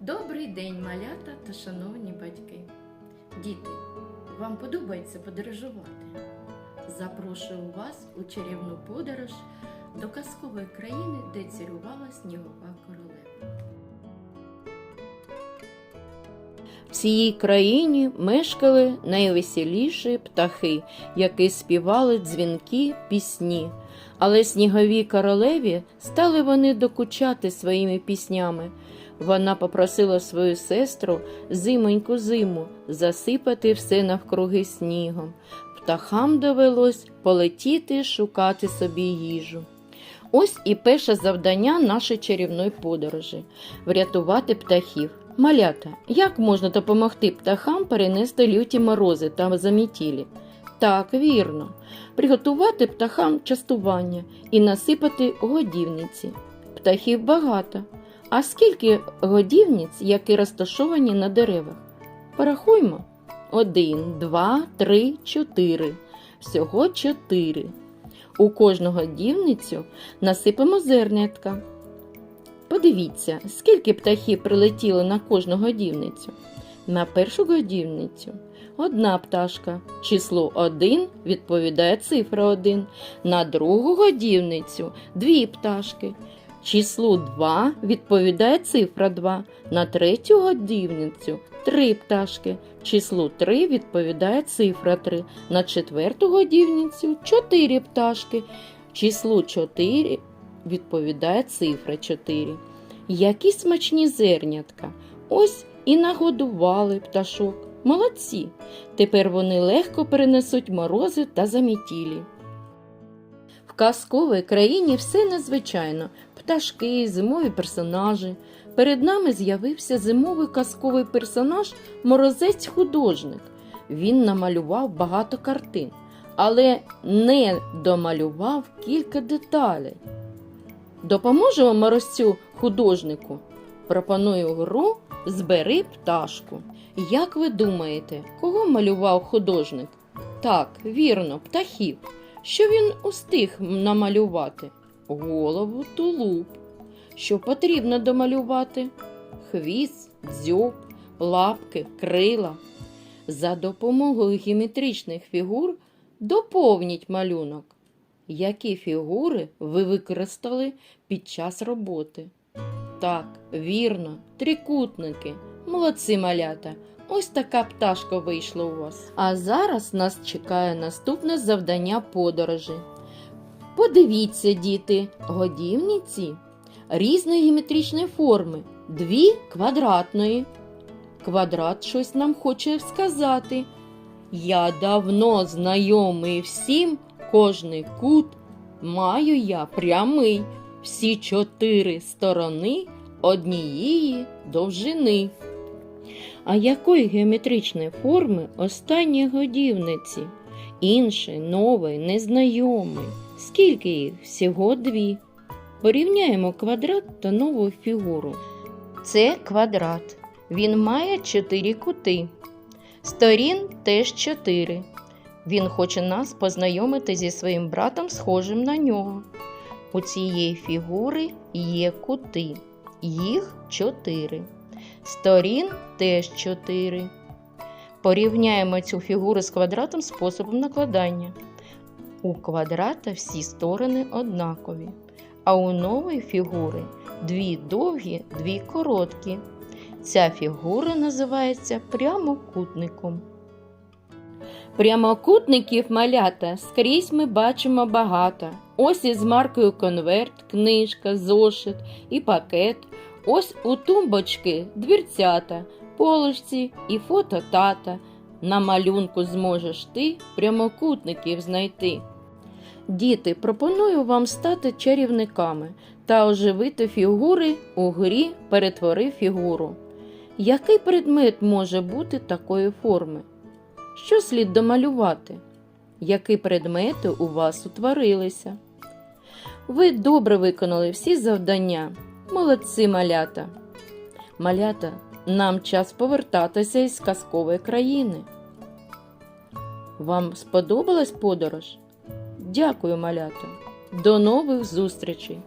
Добрий день, малята та шановні батьки. Діти, вам подобається подорожувати? Запрошую вас у чарівну подорож до казкової країни, де царювала снігова королева. В цій країні мешкали найвеселіші птахи, які співали дзвінки пісні. Але сніговій королеві стали вони докучати своїми піснями. Вона попросила свою сестру зимоньку зиму засипати все навкруги снігом. Птахам довелось полетіти шукати собі їжу. Ось і перше завдання нашої чарівної подорожі врятувати птахів. Малята, як можна допомогти птахам перенести люті морози та замітілі? Так, вірно. Приготувати птахам частування і насипати годівниці. Птахів багато. А скільки годівниць, які розташовані на деревах? Порахуймо. Один, два, три, чотири. Всього чотири. У кожну годівницю насипемо зернятка. Подивіться, скільки птахів прилетіло на кожну годівницю. На першу годівницю одна пташка. Число 1 відповідає цифра 1. На другу годівницю дві пташки. Числу 2 відповідає цифра 2. На третю годівницю три пташки. Числу 3 відповідає цифра 3. На четверту годівницю 4 пташки. Числу 4 відповідає цифра 4. Які смачні зернятка. Ось і нагодували пташок. Молодці. Тепер вони легко перенесуть морози та замітілі. В казковій країні все незвичайно. Пташки, зимові персонажі. Перед нами з'явився зимовий казковий персонаж морозець художник. Він намалював багато картин, але не домалював кілька деталей. Допоможемо морозцю художнику. Пропоную гру Збери пташку. Як ви думаєте, кого малював художник? Так, вірно, птахів. Що він устиг намалювати? Голову, тулуб. Що потрібно домалювати? Хвіст, дзьоб, лапки, крила. За допомогою геометричних фігур доповніть малюнок. Які фігури ви використали під час роботи? Так, вірно, трикутники. Молодці малята. Ось така пташка вийшла у вас. А зараз нас чекає наступне завдання подорожі. Подивіться, діти, годівниці різної геометричної форми, дві квадратної. Квадрат щось нам хоче сказати. Я давно знайомий всім, кожний кут маю я прямий, всі чотири сторони однієї довжини. А якої геометричної форми останні годівниці? Інший, новий, незнайомий. Скільки їх? Всього дві. Порівняємо квадрат та нову фігуру. Це квадрат. Він має чотири кути. Сторін теж чотири. Він хоче нас познайомити зі своїм братом, схожим на нього. У цієї фігури є кути. Їх чотири. Сторін теж чотири. Порівняємо цю фігуру з квадратом способом накладання. У квадрата всі сторони однакові, а у нової фігури дві довгі, дві короткі. Ця фігура називається прямокутником. Прямокутників малята скрізь ми бачимо багато. Ось із маркою конверт, книжка, зошит і пакет. Ось у тумбочки двірцята, полочці і фото тата. На малюнку зможеш ти прямокутників знайти. Діти, пропоную вам стати чарівниками та оживити фігури у грі перетвори фігуру. Який предмет може бути такої форми? Що слід домалювати? Які предмети у вас утворилися? Ви добре виконали всі завдання. Молодці малята. Малята, нам час повертатися із казкової країни. Вам сподобалась подорож? Дякую, малята. До нових зустрічей!